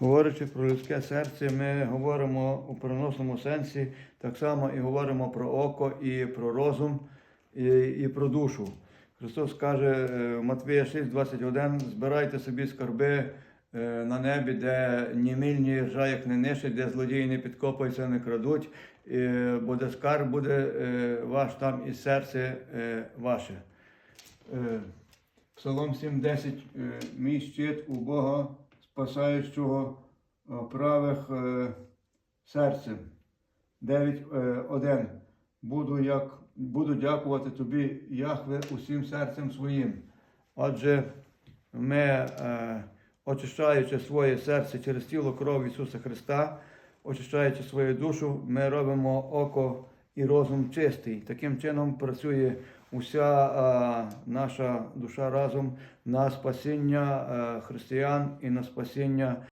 Говорячи про людське серце, ми говоримо у переносному сенсі, так само і говоримо про око, і про розум, і, і про душу. Христос каже е, в Матвія 6,21, збирайте собі скарби е, на небі, де ні миль, ні ржа, як не нищить, де злодії не підкопаються, не крадуть, е, бо де скарб буде ваш там і серце ваше. Псалом 7.10. е, Мій щит у Бога, спасаючого е, правих е, серцем. 9.1. Буду, як, буду дякувати тобі, Яхве, усім серцем своїм. Отже, ми, е, очищаючи своє серце через тіло кров Ісуса Христа, очищаючи свою душу, ми робимо око і розум чистий. Таким чином працює уся е, наша душа разом на спасіння е, християн і на спасіння